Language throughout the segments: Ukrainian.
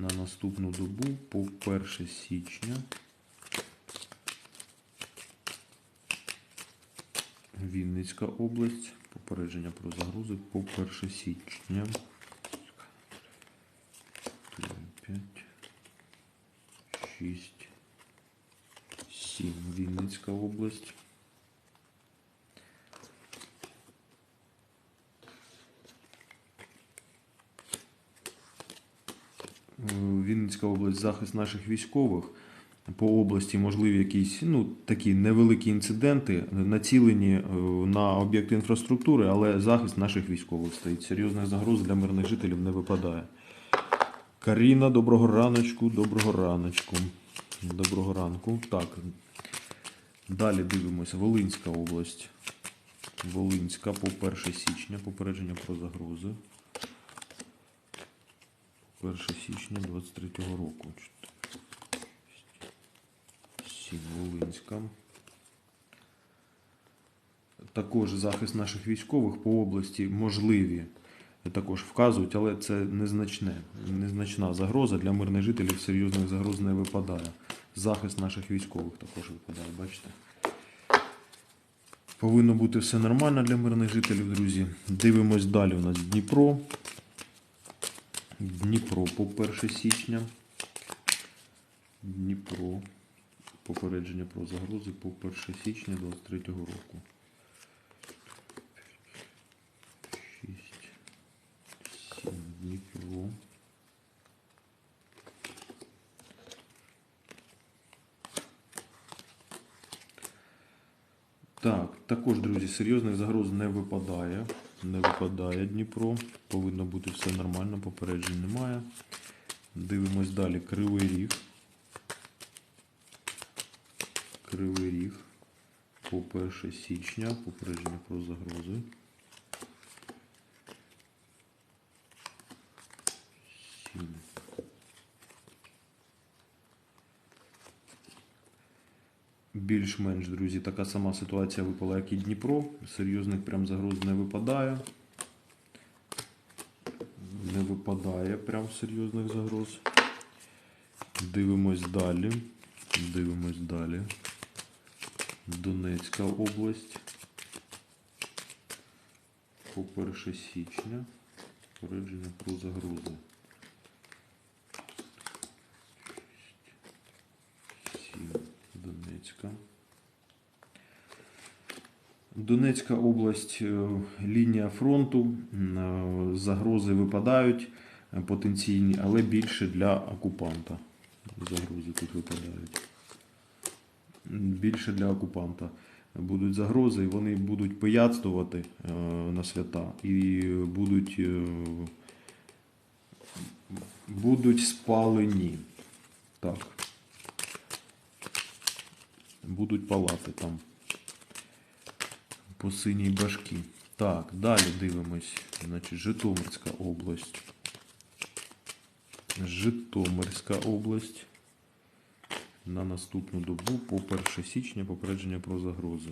на наступну добу по 1 січня. Вінницька область. Попередження про загрози по 1 січня. 5, 6, 7. Вінницька область. Е, Вінницька область, захист наших військових. По області можливі якісь ну, такі невеликі інциденти, націлені е, на об'єкти інфраструктури, але захист наших військових стоїть. Серйозних загроз для мирних жителів не випадає. Каріна, доброго раночку, доброго раночку. Доброго ранку. Так. Далі дивимося. Волинська область. Волинська по 1 січня. Попередження про загрози. 1 січня 23 року. 7 Волинська. Також захист наших військових по області можливі. Також вказують, але це незначне, незначна загроза для мирних жителів. Серйозних загроз не випадає. Захист наших військових також випадає, бачите? Повинно бути все нормально для мирних жителів, друзі. Дивимось далі. У нас Дніпро. Дніпро по 1 січня. Дніпро. Попередження про загрози по 1 січня 23 року. 6, 7, Дніпро. Так, також, друзі, серйозних загроз не випадає. Не випадає Дніпро. Повинно бути все нормально, попереджень немає. Дивимось далі. Кривий ріг. Кривий ріг. По 1 січня. Попередження про загрози. Сім. Більш-менш, друзі, така сама ситуація випала, як і Дніпро. Серйозних прям загроз не випадає. Не випадає прям серйозних загроз. Дивимось далі. Дивимось далі. Донецька область. По 1 січня. Попередження про загрози. 7. Донецька. Донецька область, е, лінія фронту, е, загрози випадають е, потенційні, але більше для окупанта. Загрози тут випадають. Більше для окупанта будуть загрози, вони будуть пияцтувати на свята і будуть, будуть спалені. Так. Будуть палати там по синій башки. Так, далі дивимось. Значить, Житомирська область. Житомирська область. На наступну добу по 1 січня попередження про загрози.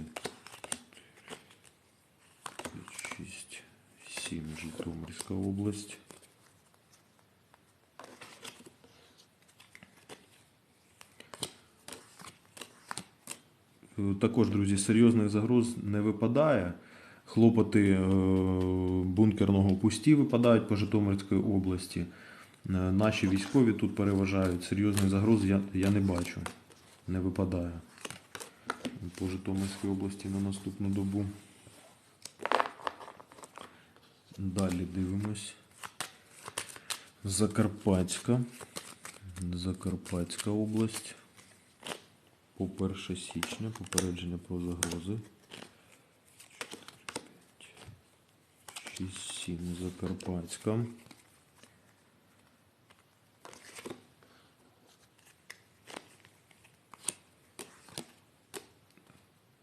6, 7. Житомирська область. Також, друзі, серйозних загроз не випадає. Хлопоти е, бункерного пусті випадають по Житомирській області. Е, Наші військові тут переважають. Серйозних загроз я, я не бачу. Не випадає. По Житомирській області на наступну добу. Далі дивимось. Закарпатська. Закарпатська область. По 1 січня попередження про загрози. 6, 7 Закарпатська.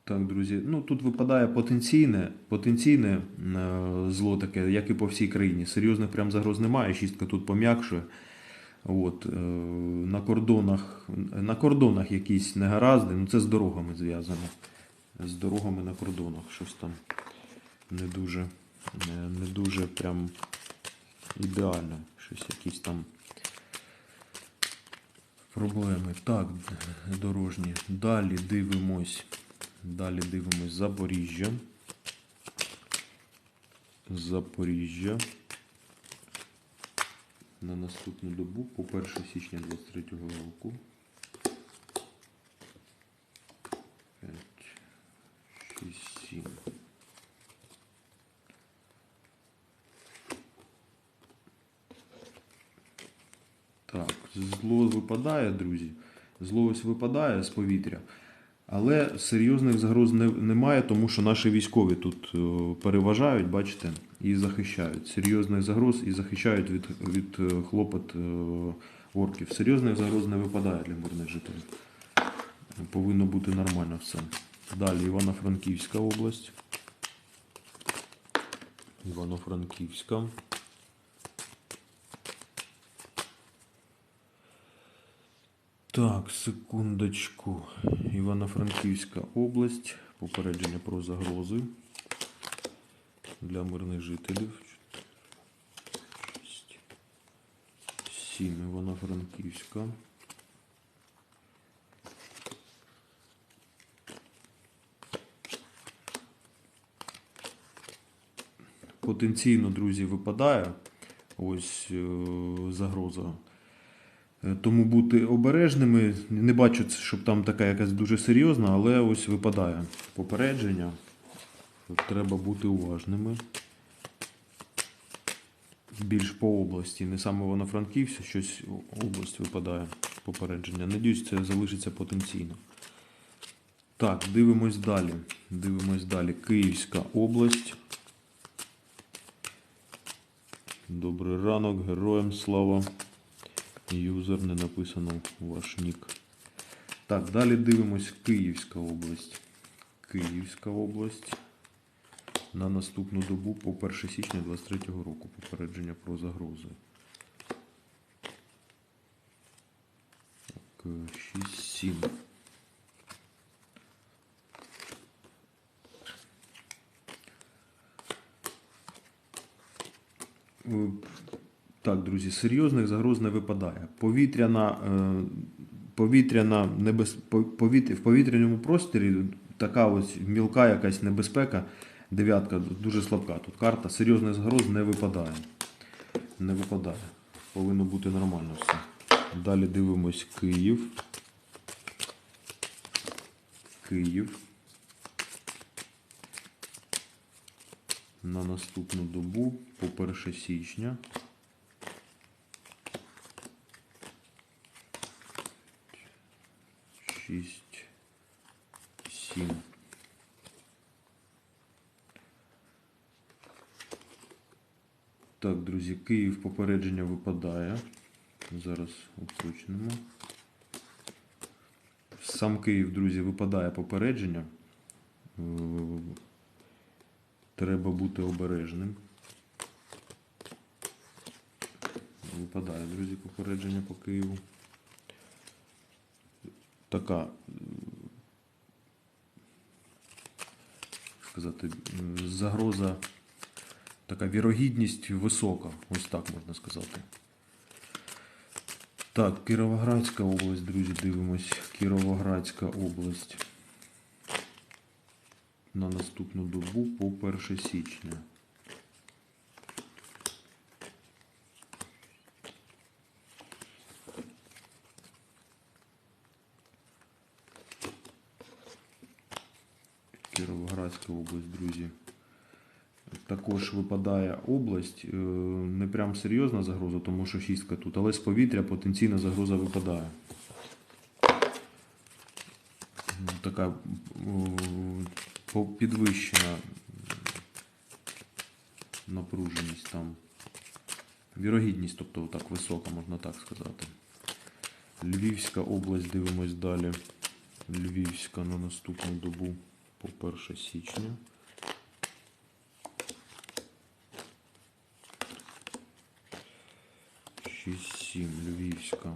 Так, друзі, ну тут випадає потенційне, потенційне е, зло таке, як і по всій країні. Серйозних прям загроз немає, шістка тут пом'якшує. От, е, на, кордонах, на кордонах якісь негаразди, ну це з дорогами зв'язано. З дорогами на кордонах. Щось там не дуже, не дуже прям ідеально. Щось якісь там Проблеми. Так, дорожні. Далі дивимось. Далі дивимось Запоріжжя. Запоріжжя. На наступну добу по 1 січня 23 року. 5, 6, 7. Так, зло випадає, друзі. Зло ось випадає з повітря. Але серйозних загроз немає, тому що наші військові тут е, переважають, бачите, і захищають. Серйозних загроз і захищають від, від е, хлопот е, орків. Серйозних загроз не випадає для мирних жителів. Повинно бути нормально все. Далі Івано-Франківська область. Івано-Франківська. Так, секундочку. Івано-Франківська область. Попередження про загрози для мирних жителів. 7. Івано-Франківська. Потенційно, друзі, випадає ось е, загроза. Е, Тому бути обережними. Не бачу, щоб там така якась дуже серйозна, але ось випадає попередження. Треба бути уважними. Більш по області, не саме Івано-Франківська, щось область випадає попередження. Надіюсь, це залишиться потенційно. Так, дивимось далі. Дивимось далі. Київська область. Добрий ранок, героям слава. Юзер не написано ваш нік. Так, далі дивимось Київська область. Київська область. На наступну добу по 1 січня 23 року попередження про загрози. Так, 6-7. Так, друзі, серйозних загроз не випадає. Повітряна, е, повітряна небез... по- повіт... в повітряному просторі така ось мілка якась небезпека, дев'ятка дуже слабка. Тут карта серйозних загроз не випадає. Не випадає. Повинно бути нормально все. Далі дивимось Київ. Київ. На наступну добу по 1 січня. Шість, сім. Так, друзі, Київ попередження випадає. Зараз уточнимо. Сам Київ, друзі, випадає попередження. Треба бути обережним. Випадає, друзі, попередження по Києву. Така, сказати, загроза, така вірогідність висока, ось так можна сказати. Так, Кіровоградська область, друзі, дивимось. Кіровоградська область. На наступну добу по 1 січня. Кіровоградська область, друзі. Також випадає область, е, не прям серйозна загроза, тому що шістка тут, але з повітря потенційна загроза випадає. Така підвищена напруженість там. Вірогідність, тобто так висока, можна так сказати. Львівська область, дивимось далі. Львівська на наступну добу по 1 січня. Шість сім Львівська.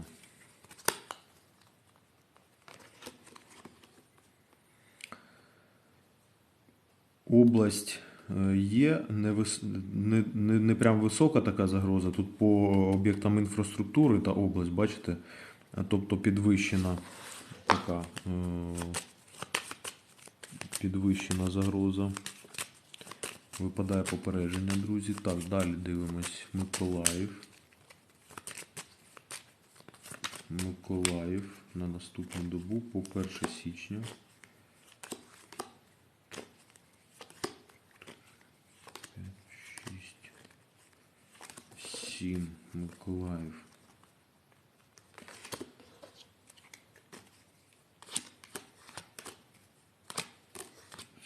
Область е, є не, вис... не, не, не прям висока така загроза. Тут по об'єктам інфраструктури та область, бачите, е, тобто підвищена така е, підвищена загроза. Випадає попередження, друзі. Так, далі дивимось. Миколаїв. Миколаїв на наступну добу по 1 січня. 6, 7. Миколаїв.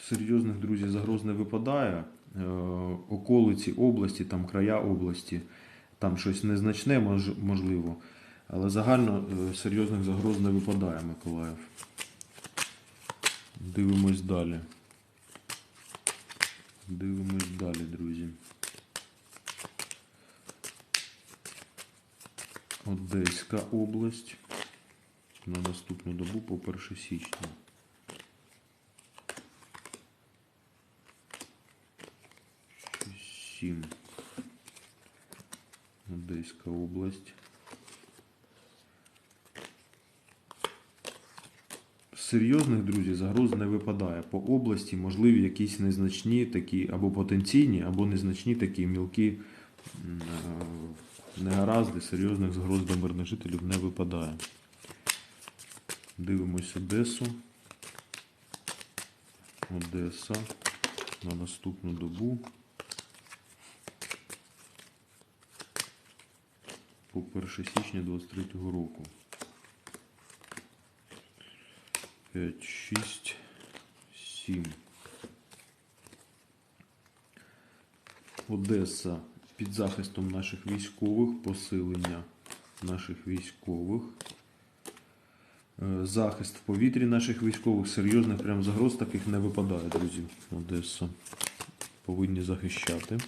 Серйозних друзі загроз не випадає. Е, околиці області, там края області, там щось незначне, можливо. Але загально е, серйозних загроз не випадає Миколаїв. Дивимось далі. Дивимось далі, друзі. Одеська область на наступну добу по 1 січня. Сім. Одеська область. Серйозних, друзі, загроз не випадає. По області можливі якісь незначні такі, або потенційні, або незначні такі мілкі е, негаразди, серйозних загроз для мирних жителів не випадає. Дивимось Одесу. Одеса на наступну добу. По 1 січня 23 року. 5, 6, 7. Одеса під захистом наших військових, посилення наших військових. Е, Захист в повітрі наших військових, серйозних прям загроз таких не випадає, друзі. Одеса. Повинні захищати.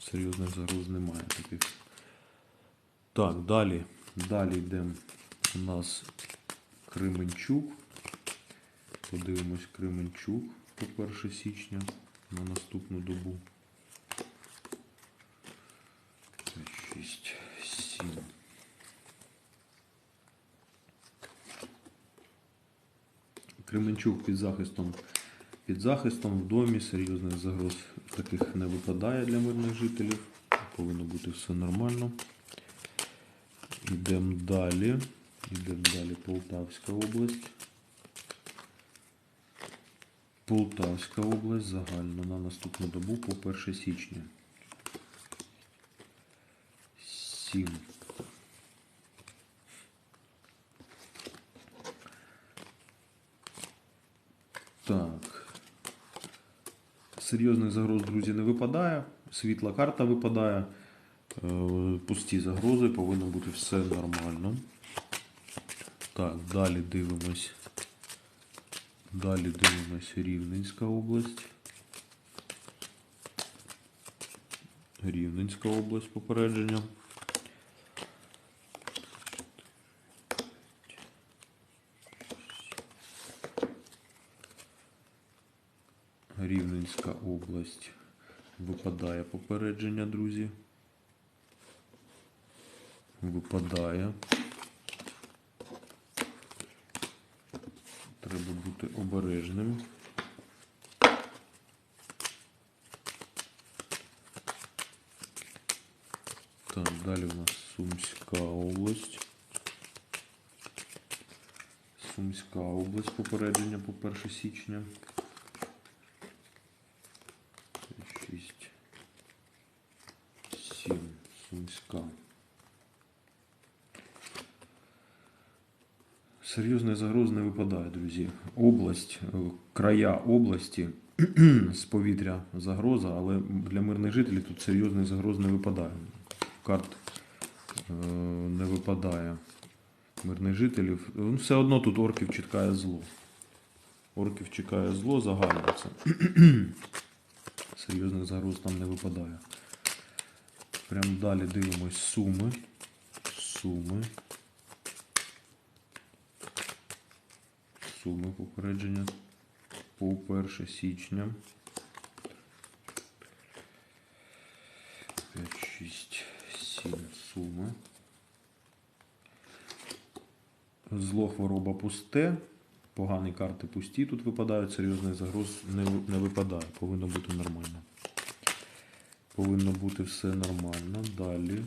Серйозних загроз немає таких. Так, далі. Далі йдемо. У нас Кременчук. Подивимось Кременчук по 1 січня на наступну добу. 6, 7. Кременчук під захистом. Під захистом в домі серйозних загроз таких не випадає для мирних жителів. Повинно бути все нормально. Йдемо далі. Йдемо далі Полтавська область. Полтавська область загально на наступну добу по 1 січня. 7. Так. Серйозних загроз, друзі, не випадає. Світла карта випадає. Е, Пусті загрози, повинно бути все нормально. Так, далі дивимось. Далі дивимось Рівненська область. Рівненська область попередження. Рівненська область. Випадає попередження, друзі. Випадає. Треба бути обережним. Так, далі у нас Сумська область. Сумська область попередження по 1 січня. 6, 7, Сумська. Серйозних загроз не випадає, друзі. Область, е, края області з повітря загроза, але для мирних жителів тут серйозних загроз не випадає. Карт е, не випадає мирних жителів. Ну, все одно тут орків чекає зло. Орків чекає зло, загально. Серйозних загроз там не випадає. Прям далі дивимось суми. Суми. Суми попередження по 1 січня. 5, 6, 7 суми. Зло хвороба пусте. Погані карти пусті тут випадають, серйозних загроз не, не випадає. Повинно бути нормально. Повинно бути все нормально. Далі.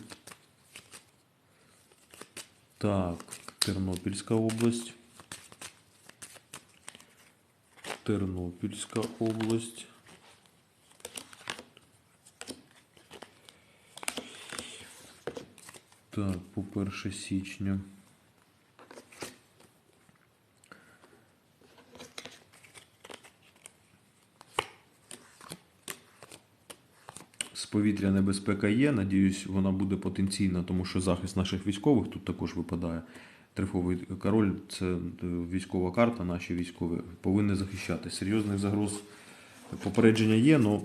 Так, Тернопільська область. Тернопільська область. Так, по 1 січня. З повітря небезпека є. Надіюсь, вона буде потенційна, тому що захист наших військових тут також випадає. Трифовий король це е, військова карта, наші військові повинні захищати. Серйозних загроз попередження є, але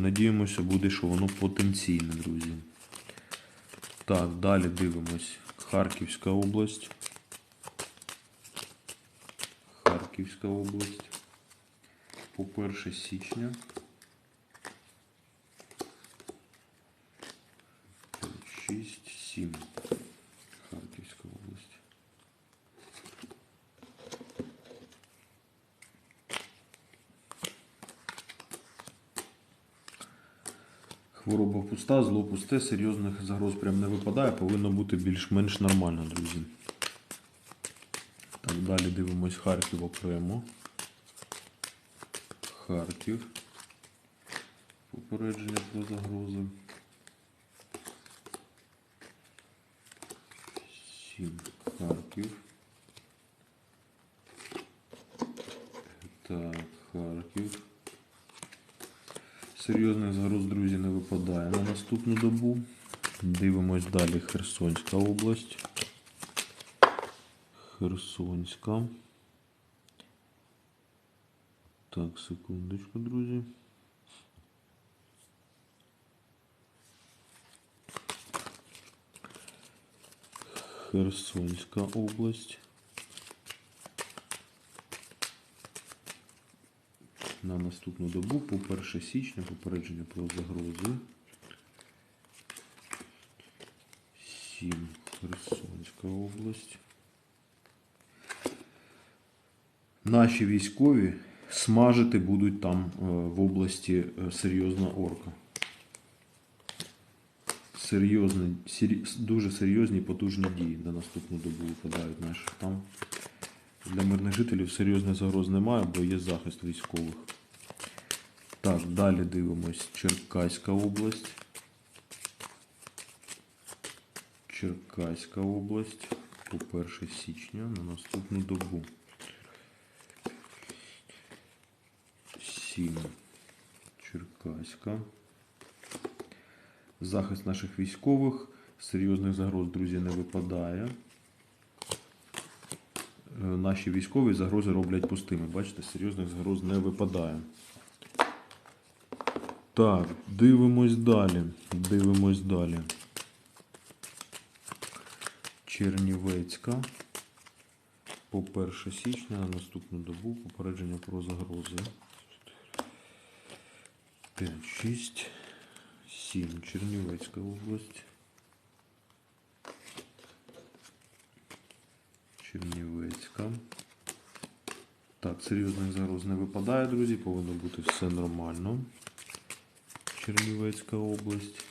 надіємося, буде, що воно потенційне, друзі. Так, далі дивимось. Харківська область. Харківська область. По 1 січня. 6, 7. Харківська область. Хвороба пуста, зло пусте, серйозних загроз прям не випадає, повинно бути більш-менш нормально, друзі. Так, далі дивимось Харків окремо. Харків. Попередження про загрози. 7. Харків. Так, Харків. Серйозних загроз, друзі, не випадає на наступну добу. Дивимось далі Херсонська область. Херсонська. Так, секундочку, друзі. Херсонська область. На наступну добу по 1 січня попередження про загрози. 7. Херсонська область. Наші військові смажити будуть там е, в області е, серйозна орка. Серйозні, дуже серйозні потужні дії на наступну добу випадають наші там. Для мирних жителів серйозних загроз немає, бо є захист військових. Так, далі дивимось Черкаська область. Черкаська область по 1 січня на наступну добу. 7. Черкаська. Захист наших військових. Серйозних загроз, друзі, не випадає. Наші військові загрози роблять пустими. Бачите, серйозних загроз не випадає. Так, дивимось далі. Дивимось далі. Чернівецька. По 1 січня на наступну добу попередження про загрози. 5, 6, 7. Чернівецька область. Чернівецька. Так, серйозних загроз не випадає, друзі. Повинно бути все нормально. Чернівецька область.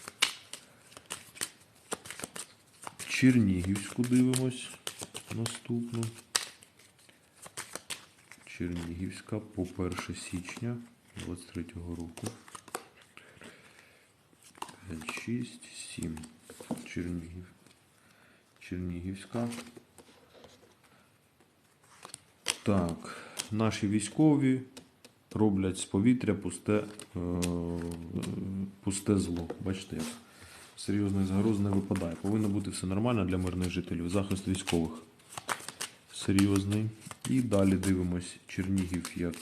Чернігівську дивимось. Наступну. Чернігівська по 1 січня 23 року. 5, 6, 7. Чернігів. Чернігівська. Так, наші військові роблять з повітря пусте, е, пусте зло. Бачите, як серйозних загроз не випадає. Повинно бути все нормально для мирних жителів. Захист військових серйозний. І далі дивимось Чернігів як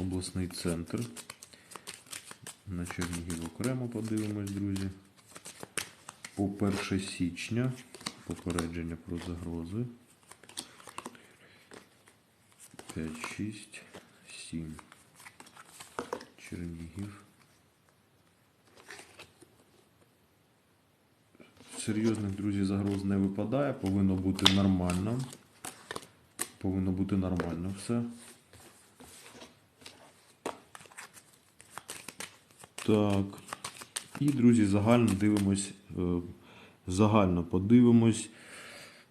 обласний центр. На Чернігів окремо подивимось, друзі. По 1 січня попередження про загрози. 5, 6, 7. Чернігів. серйозних, друзі, загроз не випадає. Повинно бути нормально. Повинно бути нормально все. Так. І, друзі, загально дивимось, е, загально подивимось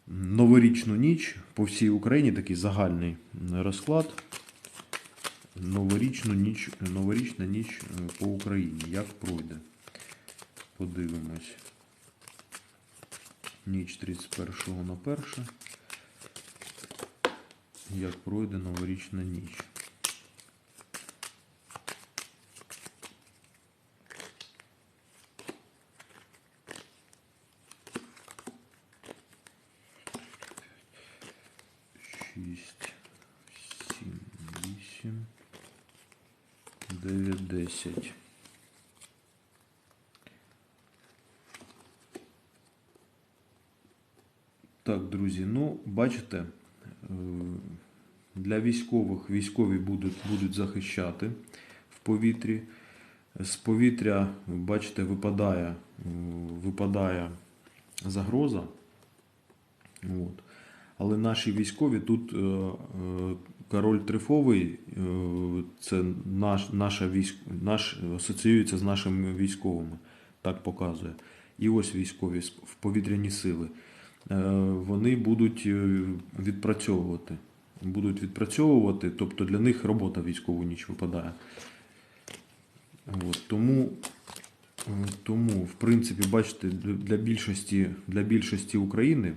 новорічну ніч по всій Україні, такий загальний розклад. Новорічну ніч, новорічна ніч е, по Україні. Як пройде? Подивимось. Ніч 31 на 1. Як пройде новорічна ніч? 20. Так, друзі, ну, бачите, е, для військових військові будуть, будуть захищати в повітрі. З повітря, бачите, випадає е, випадає загроза. От. Але наші військові тут е, король трифовий, е, це наш, наша військ, наш, асоціюється з нашими військовими, так показує. І ось військові в повітряні сили. Е, Вони будуть е, відпрацьовувати. Будуть відпрацьовувати, тобто для них робота військову ніч випадає. От, тому, тому, в принципі, бачите, для більшості, для більшості України,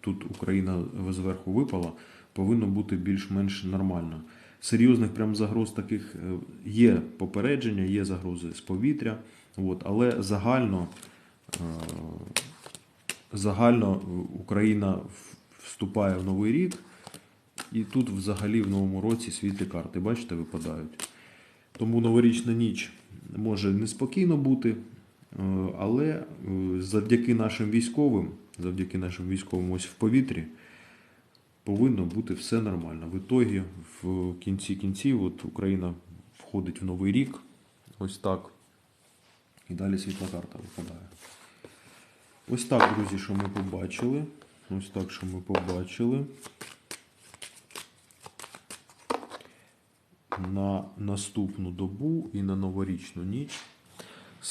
тут Україна зверху випала, повинно бути більш-менш нормально. Серйозних прям загроз таких е, є попередження, є загрози з повітря, от, але загально, е, загально Україна вступає в новий рік, і тут взагалі в новому році світлі карти, бачите, випадають. Тому новорічна ніч може неспокійно бути, е, але завдяки нашим військовим, завдяки нашим військовим ось в повітрі, повинно бути все нормально. В ітогі, в кінці кінців, от Україна входить в новий рік, ось так. І далі світла карта випадає. Ось так, друзі, що ми побачили. Ось так, що ми побачили. на наступну добу і на новорічну ніч